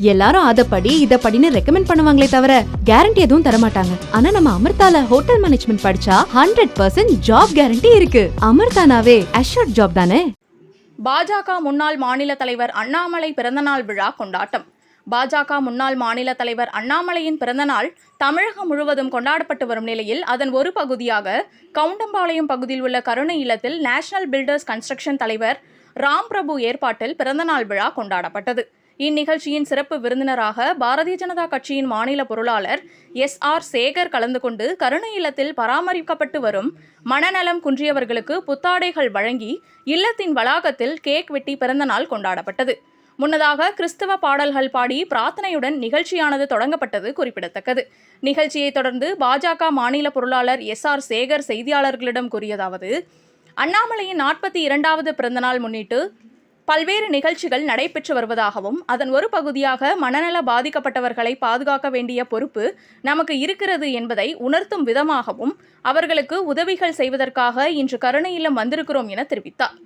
எல்லாரும் அத படி இத படின்னு ரெக்கமெண்ட் பண்ணுவாங்களே தவிர கேரண்டி எதுவும் தர மாட்டாங்க ஆனா நம்ம அமிர்தால ஹோட்டல் மேனேஜ்மெண்ட் படிச்சா ஹண்ட்ரட் பர்சன்ட் ஜாப் கேரண்டி இருக்கு. அமிர்தானாவே அஷூர்ட் ஜாப் தானே? பாஜக முன்னாள் மாநில தலைவர் அண்ணாமலை பிறந்தநாள் விழா கொண்டாட்டம். பாஜக முன்னாள் மாநில தலைவர் அண்ணாமலையின் பிறந்தநாள் தமிழகம் முழுவதும் கொண்டாடப்பட்டு வரும் நிலையில் அதன் ஒரு பகுதியாக கவுண்டம்பாளையம் பகுதியில் உள்ள கருணை இல்லத்தில் நேஷனல் பில்டர்ஸ் கன்ஸ்ட்ரக்ஷன் தலைவர் ராம் பிரபு ஏற்பாட்டில் பிறந்தநாள் விழா கொண்டாடப்பட்டது. இந்நிகழ்ச்சியின் சிறப்பு விருந்தினராக பாரதிய ஜனதா கட்சியின் மாநில பொருளாளர் எஸ் ஆர் சேகர் கலந்து கொண்டு கருணை இல்லத்தில் பராமரிக்கப்பட்டு வரும் மனநலம் குன்றியவர்களுக்கு புத்தாடைகள் வழங்கி இல்லத்தின் வளாகத்தில் கேக் வெட்டி பிறந்தநாள் கொண்டாடப்பட்டது. முன்னதாக கிறிஸ்தவ பாடல்கள் பாடி பிரார்த்தனையுடன் நிகழ்ச்சியானது தொடங்கப்பட்டது குறிப்பிடத்தக்கது. நிகழ்ச்சியை தொடர்ந்து பாஜக மாநில பொருளாளர் எஸ் ஆர் சேகர் செய்தியாளர்களிடம் கூறியதாவது அண்ணாமலையின் நாற்பத்தி இரண்டாவது பிறந்தநாள் முன்னிட்டு பல்வேறு நிகழ்ச்சிகள் நடைபெற்று வருவதாகவும் அதன் ஒரு பகுதியாக மனநல பாதிக்கப்பட்டவர்களை பாதுகாக்க வேண்டிய பொறுப்பு நமக்கு இருக்கிறது என்பதை உணர்த்தும் விதமாகவும் அவர்களுக்கு உதவிகள் செய்வதற்காக இன்று கருணை இல்லம் வந்திருக்கிறோம் என தெரிவித்தார்.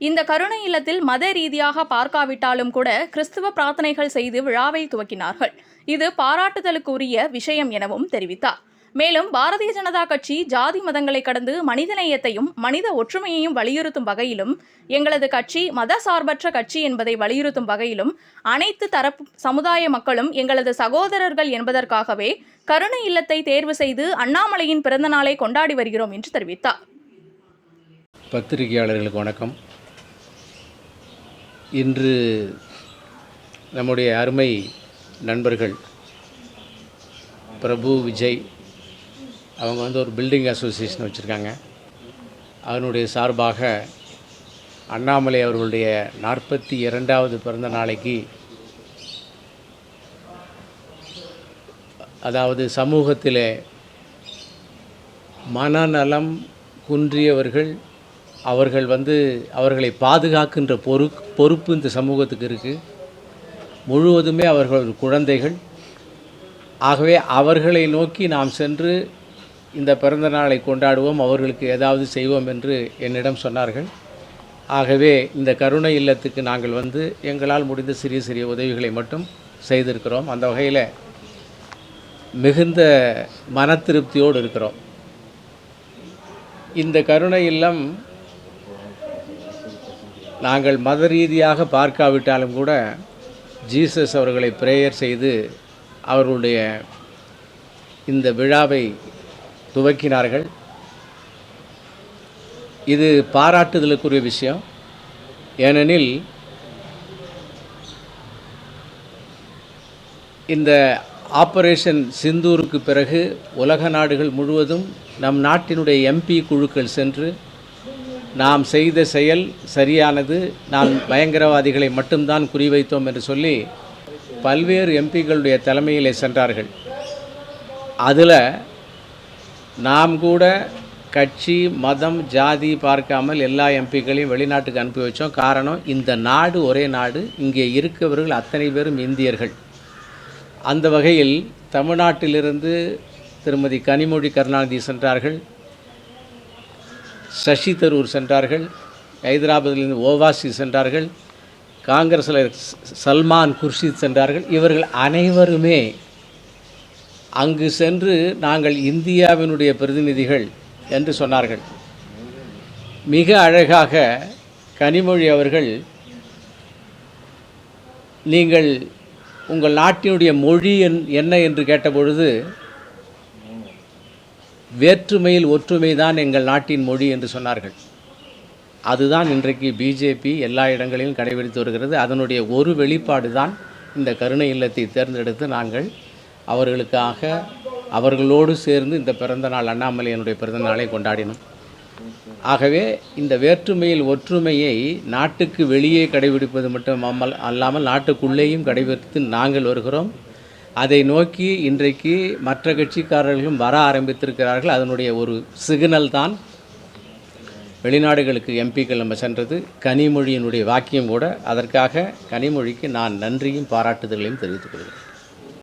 இந்த கருணை இல்லத்தில் மத ரீதியாக பார்க்காவிட்டாலும் கூட கிறிஸ்துவ பிரார்த்தனைகள் செய்து விழாவை துவக்கினார்கள். இது பாராட்டுதலுக்குரிய விஷயம் எனவும் தெரிவித்தார். மேலும் பாரதிய ஜனதா கட்சி ஜாதி மதங்களை கடந்து மனிதநேயத்தையும் மனித ஒற்றுமையையும் வலியுறுத்தும் வகையிலும் எங்களது கட்சி மத சார்பற்ற கட்சி என்பதை வலியுறுத்தும் வகையிலும் அனைத்து தரப்பு சமுதாய மக்களும் எங்களது சகோதரர்கள் என்பதற்காகவே கருணை இல்லத்தை தேர்வு செய்து அண்ணாமலையின் பிறந்த நாளை கொண்டாடி வருகிறோம் என்று தெரிவித்தார். பத்திரிகையாளர்களுக்கு வணக்கம். இன்று நம்முடைய அருமை நண்பர்கள் பிரபு விஜய் அவங்க வந்து ஒரு பில்டிங் அசோசியேஷன் வச்சுருக்காங்க. அதனுடைய சார்பாக அண்ணாமலை அவர்களுடைய நாற்பத்தி இரண்டாவது பிறந்த நாளைக்கு அதாவது சமூகத்தில் மனநலம் குன்றியவர்கள் அவர்கள் வந்து அவர்களை பாதுகாக்கின்ற பொறு பொறுப்பு இந்த சமூகத்துக்கு இருக்குது முழுவதுமே அவர்கள் குழந்தைகள். ஆகவே அவர்களை நோக்கி நாம் சென்று இந்த பிறந்த நாளை கொண்டாடுவோம் அவர்களுக்கு ஏதாவது செய்வோம் என்று என்னிடம் சொன்னார்கள். ஆகவே இந்த கருணை இல்லத்துக்கு நாங்கள் வந்து எங்களால் முடிந்த சிறிய சிறிய உதவிகளை மட்டும் செய்திருக்கிறோம். அந்த வகையில் மிகுந்த மன திருப்தியோடு இருக்கிறோம். இந்த கருணை இல்லம் நாங்கள் மத ரீதியாக பார்க்காவிட்டாலும் கூட ஜீசஸ் அவர்களை பிரேயர் செய்து அவர்களுடைய இந்த விழாவை துவக்கினார்கள். இது பாராட்டுதலுக்குரிய விஷயம். ஏனெனில் இந்த ஆபரேஷன் சிந்தூருக்கு பிறகு உலக நாடுகள் முழுவதும் நம் நாட்டினுடைய எம்பி குழுக்கள் சென்று நாம் செய்த செயல் சரியானது நாம் பயங்கரவாதிகளை மட்டும்தான் குறிவைத்தோம் என்று சொல்லி பல்வேறு எம்பிக்களுடைய தலைமையிலே சென்றார்கள். அதில் நாம் கூட கட்சி மதம் ஜாதி பார்க்காமல் எல்லா எம்பிக்களையும் வெளிநாட்டுக்கு அனுப்பி வச்சோம். காரணம் இந்த நாடு ஒரே நாடு இங்கே இருக்கவர்கள் அத்தனை பேரும் இந்தியர்கள். அந்த வகையில் தமிழ்நாட்டிலிருந்து திருமதி கனிமொழி கருணாநிதி சென்றார்கள். சசி தரூர் சென்றார்கள். ஹைதராபாத்திலிருந்து ஓவாசி சென்றார்கள். காங்கிரஸில் சல்மான் குர்ஷித் சென்றார்கள். இவர்கள் அனைவருமே அங்கு சென்று நாங்கள் இந்தியாவினுடைய பிரதிநிதிகள் என்று சொன்னார்கள். மிக அழகாக கனிமொழி அவர்கள் நீங்கள் உங்கள் நாட்டினுடைய மொழி என் என்ன? என்று கேட்டபொழுது வேற்றுமையில் ஒற்றுமை தான் எங்கள் நாட்டின் மொழி என்று சொன்னார்கள். அதுதான் இன்றைக்கு பிஜேபி எல்லா இடங்களிலும் கடைபிடித்து வருகிறது. அதனுடைய ஒரு வெளிப்பாடு தான் இந்த கருணை இல்லத்தை தேர்ந்தெடுத்து நாங்கள் அவர்களுக்காக அவர்களோடு சேர்ந்து இந்த பிறந்த நாள் அண்ணாமலையனுடைய பிறந்த நாளை கொண்டாடினோம். ஆகவே இந்த வேற்றுமையில் ஒற்றுமையை நாட்டுக்கு வெளியே கடைபிடிப்பது மட்டும் அல்லாமல் நாட்டுக்குள்ளேயும் கடைபிடித்து நாங்கள் வருகிறோம். அதை நோக்கி இன்றைக்கு மற்ற கட்சிக்காரர்களும் வர ஆரம்பித்திருக்கிறார்கள். அதனுடைய ஒரு சிக்னல் தான் வெளிநாடுகளுக்கு எம்பிக்கள் நம்ம சென்றது. கனிமொழியினுடைய வாக்கியம் கூட அதற்காக கனிமொழிக்கு நான் நன்றியும் பாராட்டுதல்களையும் தெரிவித்துக் கொள்கிறேன்.